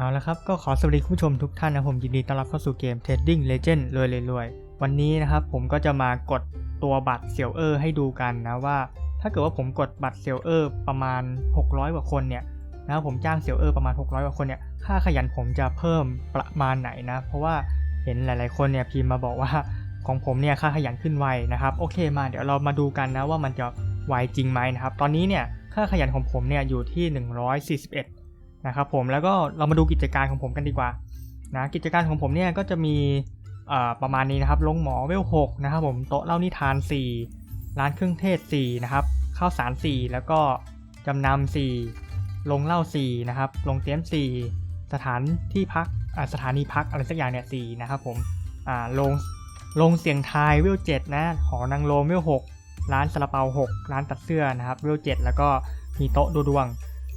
เอาละครับ ก็ขอสวัสดีคุณผู้ชมทุกท่านนะผมยินดีต้อนรับเข้าสู่เกม Trading Legend รวยรวยๆวันนี้นะครับผมก็จะมากดตัวบัตรเซียวเออร์ให้ดูกันนะว่า ถ้าเกิดว่าผมกดบัตรเซียวเออร์ประมาณ 600 กว่าคนเนี่ยนะผมจ้างเซียวเออร์ประมาณ 600 กว่าคนเนี่ยค่าขยันผมจะเพิ่มประมาณไหนนะ เพราะว่าเห็นหลาย ๆ คนเนี่ยพิมพ์มาบอกว่าของผมเนี่ยค่าขยันขึ้นไวนะครับโอเคมาเดี๋ยวเรามาดูกันนะว่ามันจะไวจริงไหมนะครับตอนนี้เนี่ยค่าขยันของผมเนี่ยอยู่ที่ 141 นะครับผมแล้วก็เรามาดูกิจการของผมกันดีกว่านะกิจการของผมเนี่ยก็จะมีประมาณนี้นะครับลงหมอเวล6นะครับผมโต๊ะเล่านิทาน 4 ร้านเครื่องเทศ4นะครับข้าวสาร 4 แล้วก็จำนำ4ลงเหล้า4นะครับลงเตี้ยม 4 สถานที่พักสถานีพักอะไรสักอย่างเนี่ย4นะครับผมลงลงเสียงทายเวล7นะหอนางโลมเวล6ร้านซาลาเปา 6 ร้านตัดเสื้อนะครับเวล7แล้วก็มีโต๊ะดูดวง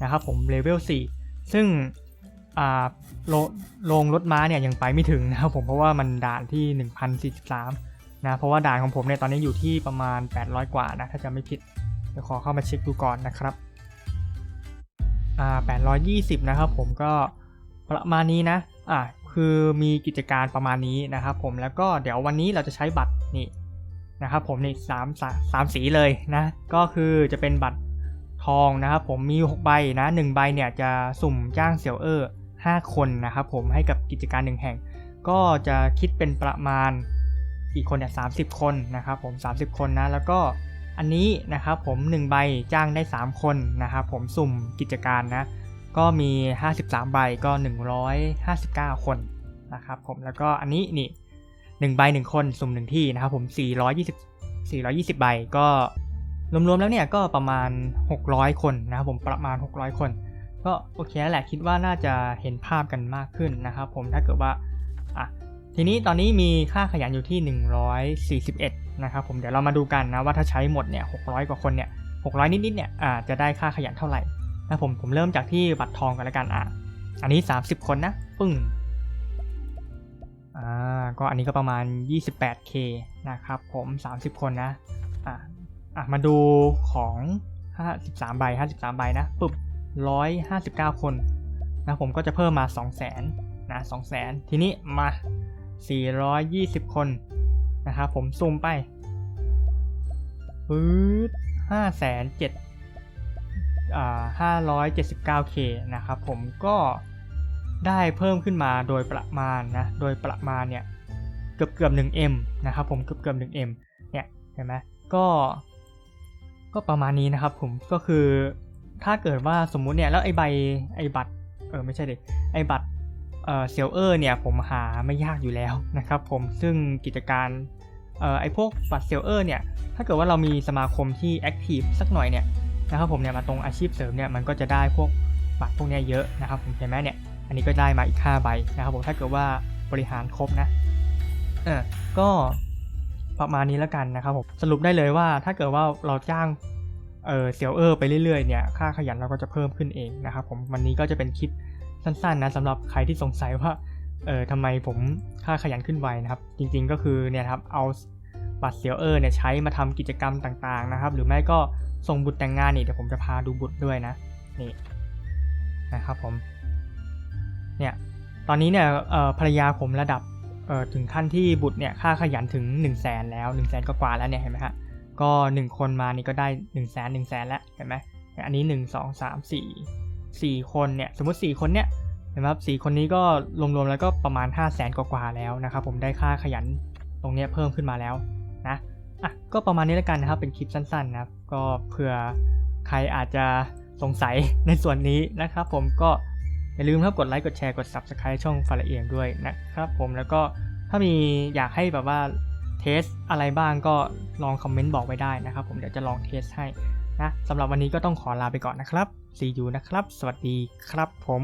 นะครับผมเลเวล4 ซึ่งโลโรงรถม้าเนี่ยยังไปไม่ถึงนะครับผมเพราะว่ามันด่านที่ 1043 นะเพราะว่าด่านของผมเนี่ยตอนนี้อยู่ที่ประมาณ 800 กว่านะถ้าจะไม่ผิดเดี๋ยวขอเข้ามาเช็คดูก่อนนะครับอ่า820 นะครับผมก็ประมาณนี้นะอ่าคือมีกิจการประมาณนี้นะครับผมแล้วก็เดี๋ยววันนี้เราจะใช้บัตรนี่นะครับผมนี่สามสามสีเลยนะก็คือจะเป็นบัตร ทองนะครับผมมี 6 ใบนะ1ใบเนี่ยจะสุ่มจ้างเสี่ยวเออร์5คนนะครับผมให้กับกิจการ 1 แห่ง ก็จะคิดเป็นประมาณอีกคนเนี่ย30คนนะครับผม 30 คนนะแล้วก็อันนี้นะครับผม 1 ใบจ้างได้ 3 คนนะครับผมสุ่มกิจการนะก็มี 53 ใบก็ 159 คนนะครับผมแล้วก็อันนี้นี่1ใบ 1 คนสุ่ม 1 ที่นะครับผม 420 420 ใบก็ รวมๆแล้วเนี่ยก็ประมาณ 600 คนนะครับผมประมาณ 600 คน ก็โอเคแล้วแหละคิดว่าน่าจะเห็นภาพกันมากขึ้นนะครับผมถ้าเกิดว่าอะทีนี้ตอนนี้มีค่าขยันอยู่ที่ 141 นะครับผมเดี๋ยวเรามาดูกันนะว่าถ้าใช้หมดเนี่ย 600 กว่าคนเนี่ย 600 นิดๆเนี่ยอ่าจะได้ค่าขยันเท่าไหร่นะผมผมเริ่มจากที่บัตรทองกันแล้วกันอะอันนี้ 30 คนนะปึ้งอ่าก็อันนี้ก็ประมาณ 28k นะครับผม 30 คนนะอะ อะมาดูของ53ใบ53ใบนะปึ๊บ159 คนนะผมก็จะเพิ่มมา 200,000นะ200,000 ทีนี้มา 420 คนนะครับผมซูมไปปื๊ด5,700อ่า 579k นะครับผมก็ได้เพิ่มขึ้นมาโดยประมาณนะ โดยประมาณเนี่ย เกือบเกือบ 1m นะครับผมเกือบเกือบ 1m เนี่ย เห็นไหมก็ ก็ประมาณนี้นะครับผมก็คือถ้าเกิดว่าสมมุติเนี่ยแล้วไอใบไอบัตรเออไม่ใช่ดิไอบัตรเออเซลเออร์เนี่ยผมหาไม่ยากอยู่แล้วนะครับผมซึ่งกิจการเออไอพวกบัตรเซลเออร์เนี่ยถ้าเกิดว่าเรามีสมาคมที่แอคทีฟสักหน่อยเนี่ยนะครับผมเนี่ยมาตรงอาชีพเสริมเนี่ยมันก็จะได้พวกบัตรพวกเนี้ยเยอะนะครับผมเห็นไหมเนี่ยอันนี้ก็ได้มาอีก5ใบนะครับผมถ้าเกิดว่าบริหารครบนะเออก็ ประมาณนี้แล้วกันนะครับผมสรุปได้เลยว่าถ้าเกิดว่าเราจ้างเออเซลเออร์ไปเรื่อยๆเนี่ยค่าขยันเราก็จะเพิ่มขึ้นเองนะครับผมวันนี้ก็จะเป็นคลิปสั้นๆนะสำหรับใครที่สงสัยว่าเออทำไมผมค่าขยันขึ้นไวนะครับ จริงๆก็คือเนี่ยครับเอาบัตรเซลเออร์เนี่ยใช้มาทำกิจกรรมต่างๆนะครับ หรือไม่ก็ส่งบุตรแต่งงานนี่เดี๋ยวผมจะพาดูบุตรด้วยนะนี่นะครับผมเนี่ยตอนนี้เนี่ยภรรยาผมระดับ ออถึงขั้นที่บุตรเนี่ยค่าขยันถึง 1 0 0 0 0แสนแล้ว 1 0 0 0 0แสนก็กว่าแล้วเนี่ยเห็นไหมฮะก็ 1 คนมานี่ก็ได้ 1 0 0 0 0แสนหนึ่งแสนแล้วเห็นไหมอันนี้ 1 2 3 4 4 คนเนี่ยสมมติ 4 คนเนี่ยเห็นไหมครับ4คนนี้ก็รวมๆแล้วก็ประมาณ 5 0 0แสนกว่าแล้วนะครับผมได้ค่าขยันตรงเนี้ยเพิ่มขึ้นมาแล้วนะอะก็ประมาณนี้แล้วกันนะครับเป็นคลิปสั้นๆนะครับก็เผื่อใครอาจจะสงสัยในส่วนนี้นะครับผมก็อย่าลืมครับกดไลค์กดแชร์กด Subscribe ช่องฟาระเอียงด้วยนะครับผมแล้วก็ ถ้ามีอยากให้แบบว่าเทสอะไรบ้างก็ลองคอมเมนต์บอกไว้ได้นะครับ ผมเดี๋ยวจะลองเทสให้นะสำหรับวันนี้ก็ต้องขอลาไปก่อนนะครับ see you นะครับ สวัสดีครับผม